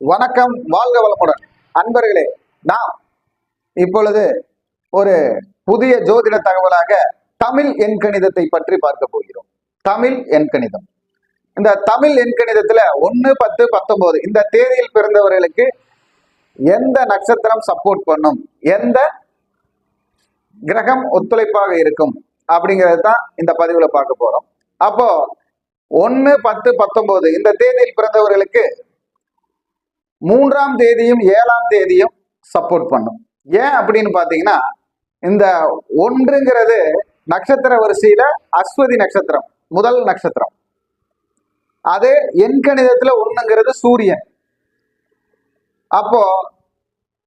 வணக்கம் வாழ்க வளமுடன். அன்பர்களே நாம் இப்பொழுது ஒரு புதிய ஜோதிட தகவலாக தமிழ் எண்கணிதத்தை பற்றி பார்க்க போகிறோம். தமிழ் எண்கணிதம். இந்த தமிழ் எண்கணிதத்துல ஒன்று பத்து பத்தொன்பது இந்த தேதியில் பிறந்தவர்களுக்கு எந்த நட்சத்திரம் சப்போர்ட் பண்ணும்? எந்த கிரகம் ஒத்துழைப்பாக இருக்கும்? அப்படிங்கிறது தான் இந்த பதிவுல பார்க்க போறோம். அப்போ ஒன்று பத்து பத்தொன்பது இந்த தேதியில் பிறந்தவர்களுக்கு மூன்றாம் தேதியும் ஏழாம் தேதியும் சப்போர்ட் பண்ணும். ஏன் அப்படின்னு பார்த்தீங்கன்னா இந்த ஒன்றுங்கிறது நட்சத்திர வரிசையில அஸ்வதி நட்சத்திரம் முதல் நட்சத்திரம். அதே எண்கணிதத்துல ஒண்ணுங்கிறது சூரியன். அப்போ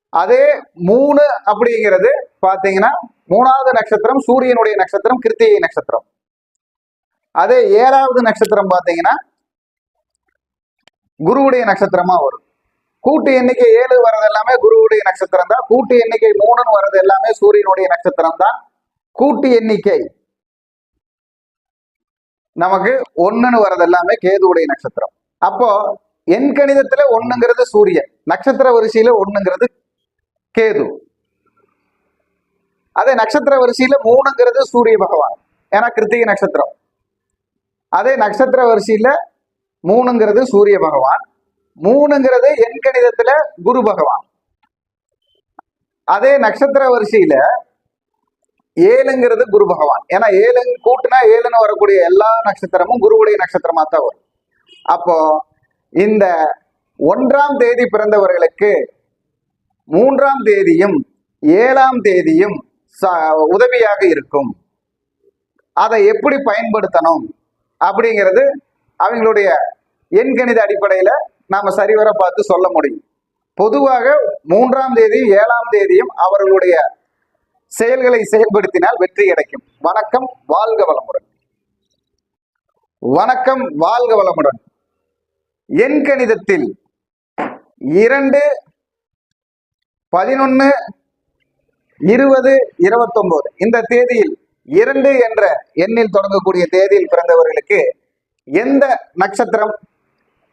அதே மூணு அப்படிங்கிறது பார்த்தீங்கன்னா மூணாவது நட்சத்திரம் சூரியனுடைய நட்சத்திரம் கிருத்திகை நட்சத்திரம். அதே ஏழாவது நட்சத்திரம் பார்த்தீங்கன்னா குருவுடைய நட்சத்திரமா வரும். கூட்டு எண்ணிக்கை ஏழு வர்றது எல்லாமே குருவுடைய நட்சத்திரம் தான். கூட்டு எண்ணிக்கை மூணுன்னு வர்றது எல்லாமே சூரியனுடைய நட்சத்திரம் தான். கூட்டு எண்ணிக்கை நமக்கு ஒண்ணுன்னு வர்றது எல்லாமே கேதுவுடைய நட்சத்திரம். அப்போ எண் கணிதத்துல ஒண்ணுங்கிறது சூரியன் நட்சத்திர வரிசையில ஒண்ணுங்கிறது கேது. அதே நட்சத்திர வரிசையில மூணுங்கிறது சூரிய பகவான் ஏன்னா கிருத்திகை நட்சத்திரம். அதே நட்சத்திர வரிசையில மூணுங்கிறது சூரிய பகவான் மூணுங்கிறது எண் கணிதத்துல குரு பகவான். அதே நட்சத்திர வரிசையில ஏழுங்கிறது குரு பகவான். ஏன்னா ஏழு கூட்டுனா ஏழுன்னு வரக்கூடிய எல்லா நட்சத்திரமும் குருவுடைய நட்சத்திரமா தான் வரும். அப்போ இந்த ஒன்றாம் தேதி பிறந்தவர்களுக்கு மூன்றாம் தேதியும் ஏழாம் தேதியும் ச- உதவியாக இருக்கும். அதை எப்படி பயன்படுத்தணும் அப்படிங்கிறது அவங்களுடைய எண்கணித அடிப்படையில நாம சரிவர பார்த்து சொல்ல முடியும். பொதுவாக மூன்றாம் தேதி ஏழாம் தேதியும் அவர்களுடைய செயல்களை செயல்படுத்தினால் வெற்றி கிடைக்கும். வணக்கம் வாழ்க வளமுடன். வணக்கம் வாழ்க வளமுடன். எண் கணிதத்தில் இரண்டு பதினொன்னு இருபது இருபத்தொன்பது இந்த தேதியில் இரண்டு என்ற எண்ணில் தொடங்கக்கூடிய தேதியில் பிறந்தவர்களுக்கு எந்த நட்சத்திரம்?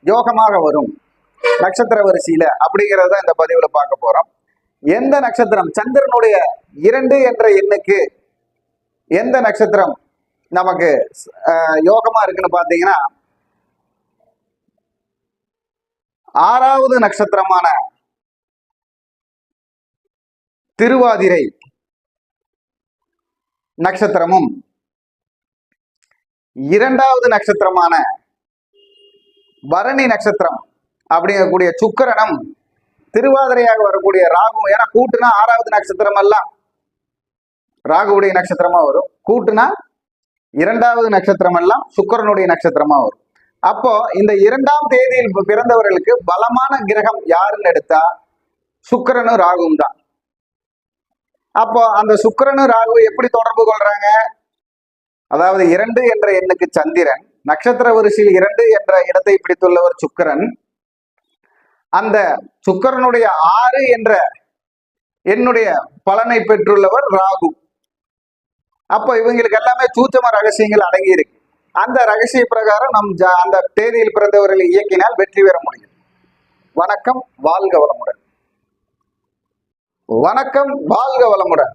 யோகமாக வரும். நட்சத்திர வரிசையில அப்படிங்கிறத இந்த பதிவுல பார்க்க போறோம். எந்த நட்சத்திரம்? சந்திரனுடைய இரண்டு என்ற எண்ணுக்கு எந்த நட்சத்திரம் நமக்கு யோகமா இருக்குன்னு பாத்தீங்கன்னா ஆறாவது நட்சத்திரமான திருவாதிரை நட்சத்திரமும் இரண்டாவது நட்சத்திரமான பரணி நட்சத்திரம் அப்படிங்கக்கூடிய சுக்கரனும் திருவாதிரையாக வரக்கூடிய ராகு ஏன்னா கூட்டுனா ஆறாவது நட்சத்திரம் எல்லாம் ராகுவுடைய நட்சத்திரமா வரும். கூட்டுனா இரண்டாவது நட்சத்திரம் எல்லாம் சுக்கிரனுடைய நட்சத்திரமா வரும். அப்போ இந்த இரண்டாம் தேதியில் பிறந்தவர்களுக்கு பலமான கிரகம் யாருன்னு எடுத்தா சுக்கரனும் ராகுவும் தான். அப்போ அந்த சுக்கரனும் ராகு எப்படி தொடர்பு கொள்றாங்க? அதாவது இரண்டு என்ற எண்ணுக்கு சந்திரன் நட்சத்திர வரிசையில் இரண்டு என்ற இடத்தை பிடித்துள்ளவர் சுக்கிரன். அந்த சுக்கிரனுடைய ஆறு என்ற என்னுடைய பலனை பெற்றுள்ளவர் ராகு. அப்போ இவங்களுக்கு எல்லாமே சூச்சம ரகசியங்கள் அடங்கி இருக்கு. அந்த ரகசிய பிரகாரம் நம் ஜா- அந்த தேதியில் பிறந்தவர்களை இயக்கினால் வெற்றி பெற முடியும். வணக்கம் வாழ்க வளமுடன். வணக்கம் வாழ்க வளமுடன்.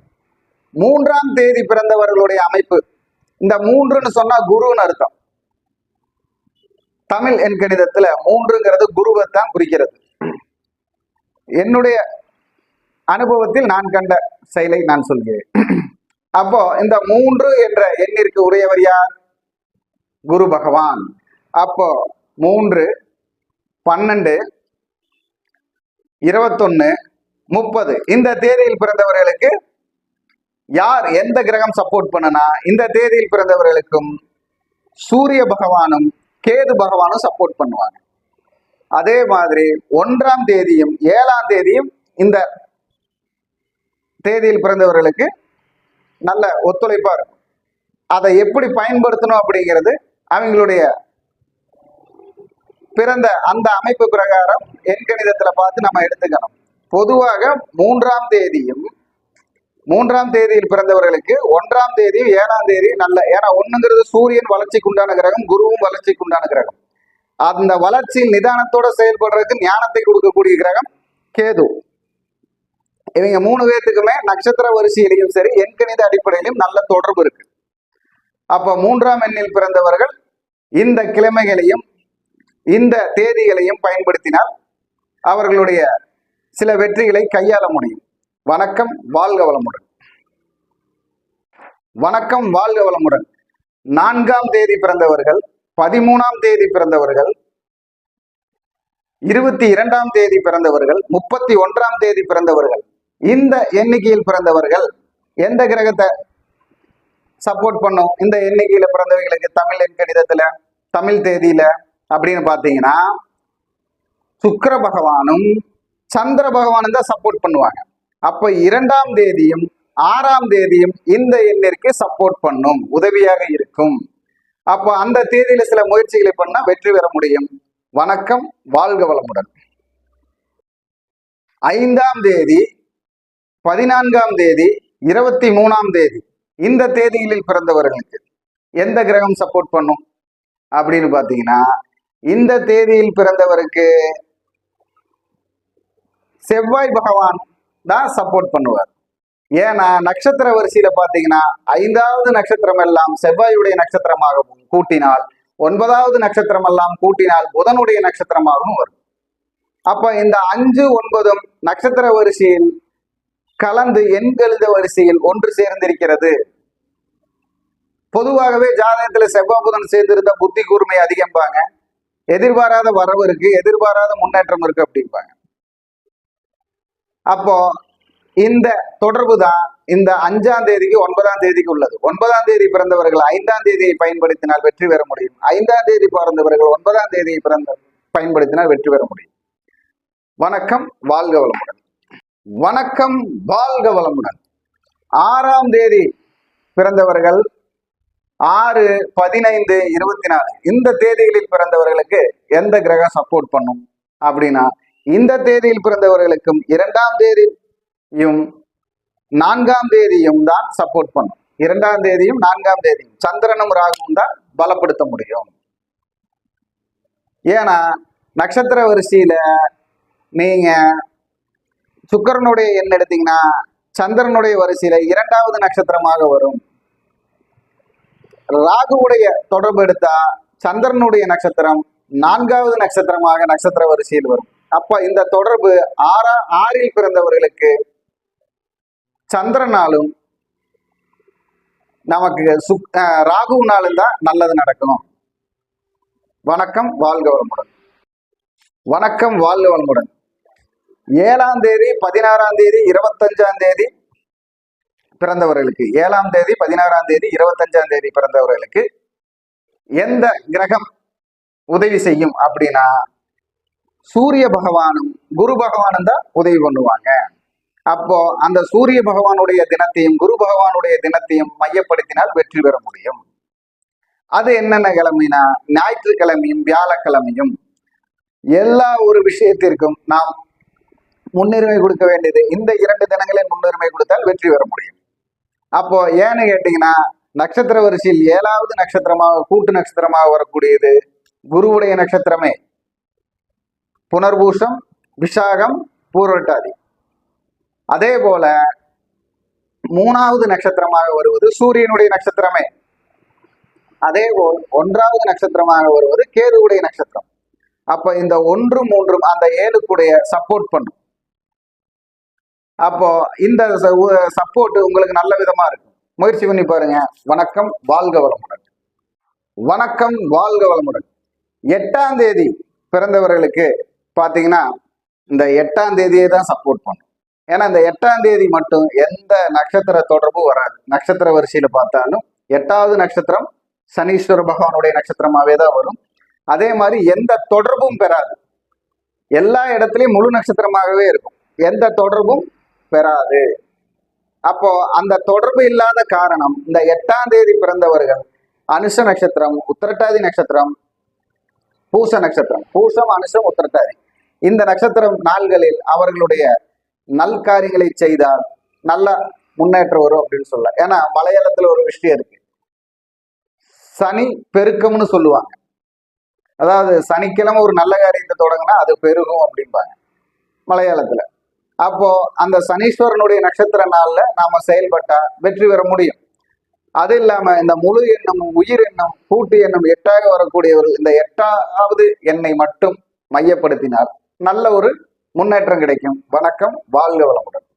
மூன்றாம் தேதி பிறந்தவர்களுடைய அமைப்பு. இந்த மூன்றுன்னு சொன்னா குருன்னு அர்த்தம். தமிழ் என் கணிதத்துல மூன்றுங்கிறது குருவை தான் குறிக்கிறது. என்னுடைய அனுபவத்தில் நான் கண்ட செயலை நான் சொல்கிறேன். அப்போ இந்த மூன்று என்ற எண்ணிற்கு உரியவர் யார்? குரு பகவான். அப்போ மூன்று பன்னெண்டு இருபத்தொன்னு முப்பது. இந்த தேதியில் பிறந்தவர்களுக்கு யார் எந்த கிரகம் சப்போர்ட் பண்ணனா இந்த தேதியில் பிறந்தவர்களுக்கும் சூரிய பகவானும் கேது பகவானும் சப்போர்ட் பண்ணுவாங்க. அதே மாதிரி ஒன்றாம் தேதியும் ஏழாம் தேதியும் இந்த தேதியில் பிறந்தவர்களுக்கு நல்ல ஒத்துழைப்பா இருக்கும். அதை எப்படி பயன்படுத்தணும் அப்படிங்கிறது அவங்களுடைய பிறந்த அந்த அமைப்பு பிரகாரம் எண்கணிதத்துல பார்த்து நம்ம எடுத்துக்கணும். பொதுவாக மூன்றாம் தேதியும் மூன்றாம் தேதியில் பிறந்தவர்களுக்கு ஒன்றாம் தேதி ஏழாம் தேதி நல்ல ஏன்னா ஒண்ணுங்கிறது சூரியன் வளர்ச்சிக்கு உண்டான கிரகம் குருவும் வளர்ச்சிக்கு உண்டான கிரகம். அந்த வளர்ச்சியில் நிதானத்தோட செயல்படுறதுக்கு ஞானத்தை கொடுக்கக்கூடிய கிரகம் கேது. இவங்க மூணு பேர்த்துக்குமே நட்சத்திர வரிசையிலையும் சரி எண்கணித அடிப்படையிலும் நல்ல தொடர்பு இருக்கு. அப்ப மூன்றாம் எண்ணில் பிறந்தவர்கள் இந்த கிழமைகளையும் இந்த தேதிகளையும் பயன்படுத்தினால் அவர்களுடைய சில வெற்றிகளை கையாள முடியும். வணக்கம் வாழ்க வளமுடன். வணக்கம் வாழ்க வளமுடன். நான்காம் தேதி பிறந்தவர்கள் பதிமூணாம் தேதி பிறந்தவர்கள் இருபத்தி இரண்டாம் தேதி பிறந்தவர்கள் முப்பத்தி ஒன்றாம் தேதி பிறந்தவர்கள். இந்த எண்ணிக்கையில் பிறந்தவர்கள் எந்த கிரகத்தை சப்போர்ட் பண்ணும்? இந்த எண்ணிக்கையில பிறந்தவர்களுக்கு தமிழ் எண் கணிதத்துல தமிழ் தேதியில அப்படின்னு பாத்தீங்கன்னா சுக்கர பகவானும் சந்திர பகவானும் தான் சப்போர்ட் பண்ணுவாங்க. அப்ப இரண்டாம் தேதியும் ஆறாம் தேதியும் இந்த எண்ணிற்கு சப்போர்ட் பண்ணும் உதவியாக இருக்கும். அப்போ அந்த தேதியில சில முயற்சிகளை பண்ணா வெற்றி பெற முடியும். வணக்கம் வாழ்க வளமுடன். ஐந்தாம் தேதி பதினான்காம் தேதி இருபத்தி மூணாம் தேதி இந்த தேதிகளில் பிறந்தவர்களுக்கு எந்த கிரகம் சப்போர்ட் பண்ணும்? அப்படின்னு பார்த்தீங்கன்னா இந்த தேதியில் பிறந்தவருக்கு செவ்வாய் பகவான் தான் சப்போர்ட் பண்ணுவார். ஏன்னா நட்சத்திர வரிசையில பாத்தீங்கன்னா ஐந்தாவது நட்சத்திரம் எல்லாம் செவ்வாயுடைய நட்சத்திரமாகவும் கூட்டினால் ஒன்பதாவது நட்சத்திரம் எல்லாம் கூட்டினால் புதனுடைய நட்சத்திரமாகவும் வரும். அப்ப இந்த அஞ்சு ஒன்பதும் நட்சத்திர வரிசையில் கலந்து எண்கெழுத வரிசையில் ஒன்று சேர்ந்திருக்கிறது. பொதுவாகவே ஜாதகத்துல செவ்வாய் புதன் சேர்ந்திருந்த புத்தி கூர்மை அதிகம்பாங்க. எதிர்பாராத வரவு இருக்கு எதிர்பாராத முன்னேற்றம் இருக்கு அப்படிம்பாங்க. அப்போ இந்த தொடர்பு தான் இந்த அஞ்சாம் தேதிக்கு ஒன்பதாம் தேதிக்கு உள்ளது. ஒன்பதாம் தேதி பிறந்தவர்கள் ஐந்தாம் தேதியை பயன்படுத்தினால் வெற்றி பெற முடியும். ஐந்தாம் தேதி பிறந்தவர்கள் ஒன்பதாம் தேதியை பிறந்த பயன்படுத்தினால் வெற்றி பெற முடியும். வணக்கம் வாழ்க வளமுடன். வணக்கம் வாழ்க வளமுடன். ஆறாம் தேதி பிறந்தவர்கள் ஆறு பதினைந்து இருபத்தி நாலு. இந்த தேதிகளில் பிறந்தவர்களுக்கு எந்த கிரகம் சப்போர்ட் பண்ணும்? அப்படின்னா இந்த தேதியில் பிறந்தவர்களுக்கும் இரண்டாம் தேதியும் நான்காம் தேதியும் தான் சப்போர்ட் பண்ணும். இரண்டாம் தேதியும் நான்காம் தேதியும் சந்திரனும் ராகுவும் தான் பலப்படுத்த முடியும். ஏன்னா நட்சத்திர வரிசையில நீங்க சுக்கரனுடைய எண் எடுத்தீங்கன்னா சந்திரனுடைய வரிசையில இரண்டாவது நட்சத்திரமாக வரும். ராகுவுடைய தொடர்பு எடுத்தா சந்திரனுடைய நட்சத்திரம் நான்காவது நட்சத்திரமாக நட்சத்திர வரிசையில் வரும். அப்ப இந்த தொடர்பு ஆறா ஆறில் பிறந்தவர்களுக்கு சந்திரனாலும் நமக்கு சுக் அஹ் ராகுனாலும் தான் நல்லது நடக்கும். வணக்கம் வாழ்க வளமுடன். வணக்கம் வாழ்க வளமுடன். ஏழாம் தேதி பதினாறாம் தேதி இருபத்தஞ்சாம் தேதி பிறந்தவர்களுக்கு ஏழாம் தேதி பதினாறாம் தேதி இருபத்தஞ்சாம் தேதி பிறந்தவர்களுக்கு எந்த கிரகம் உதவி செய்யும் அப்படின்னா சூரிய பகவானும் குரு பகவானும் தான் உதவி பண்ணுவாங்க. அப்போ அந்த சூரிய பகவானுடைய தினத்தையும் குரு பகவானுடைய தினத்தையும் மையப்படுத்தினால் வெற்றி பெற முடியும். அது என்னென்ன கிழமைனா ஞாயிற்றுக்கிழமையும் வியாழக்கிழமையும் எல்லா ஒரு விஷயத்திற்கும் நாம் முன்னுரிமை கொடுக்க வேண்டியது இந்த இரண்டு தினங்களில் முன்னுரிமை கொடுத்தால் வெற்றி பெற முடியும். அப்போ ஏன்னு கேட்டீங்கன்னா நட்சத்திர வரிசையில் ஏழாவது நட்சத்திரமாக கூட்டு நட்சத்திரமாக வரக்கூடியது குருவுடைய நட்சத்திரமே. புனர்பூசம் விஷாகம் பூர்வட்டாதி அதே போல மூணாவது நட்சத்திரமாக வருவது சூரியனுடைய நட்சத்திரமே. அதே போல் ஒன்றாவது நட்சத்திரமாக வருவது கேதுவுடைய நட்சத்திரம். அப்ப இந்த ஒன்று மூன்றும் அந்த ஏழுக்குடைய சப்போர்ட் பண்ணும். அப்போ இந்த சப்போர்ட் உங்களுக்கு நல்ல விதமா இருக்கும். முயற்சி பண்ணி பாருங்க. வணக்கம் வாழ்க வளமுடன். வணக்கம் வாழ்க வளமுடன். எட்டாம் தேதி பிறந்தவர்களுக்கு பாத்தீங்கன்னா இந்த எட்டாம் தேதியை தான் சப்போர்ட் பண்ணும். ஏன்னா இந்த எட்டாம் தேதி மட்டும் எந்த நட்சத்திர தொடர்பும் வராது. நட்சத்திர வரிசையில் பார்த்தாலும் எட்டாவது நட்சத்திரம் சனீஸ்வர பகவானுடைய நட்சத்திரமாகவே தான் வரும். அதே மாதிரி எந்த தொடர்பும் பெறாது. எல்லா இடத்துலயும் முழு நட்சத்திரமாகவே இருக்கும். எந்த தொடர்பும் பெறாது. அப்போ அந்த தொடர்பு இல்லாத காரணம் இந்த எட்டாம் தேதி பிறந்தவர்கள் அனுஷ நட்சத்திரம் உத்திரட்டாதி நட்சத்திரம் பூச நட்சத்திரம். பூசம் அனுஷம் உத்திரட்டாதி. இந்த நட்சத்திரம் நாள்களில் அவர்களுடைய நல்காரியங்களை செய்தால் நல்ல முன்னேற்றம் வரும் அப்படின்னு சொல்லலாம். ஏன்னா மலையாளத்துல ஒரு விஷயம் இருக்கு. சனி பெருக்கம்னு சொல்லுவாங்க. அதாவது சனிக்கிழமை ஒரு நல்ல காரியத்தை தொடங்கினா அது பெருகும் அப்படிம்பாங்க. மலையாளத்துல. அப்போ அந்த சனீஸ்வரனுடைய நட்சத்திர நாள்ல நாம செயல்பட்டா வெற்றி பெற முடியும். அது இல்லாம இந்த முழு எண்ணம் உயிர் எண்ணம் கூட்டு எண்ணம் எட்டாக வரக்கூடியவர்கள் இந்த எட்டாவது எண்ணை மட்டும் மையப்படுத்தினால் நல்ல ஒரு முன்னேற்றம் கிடைக்கும். வணக்கம். வாழ்க வளமுடன்.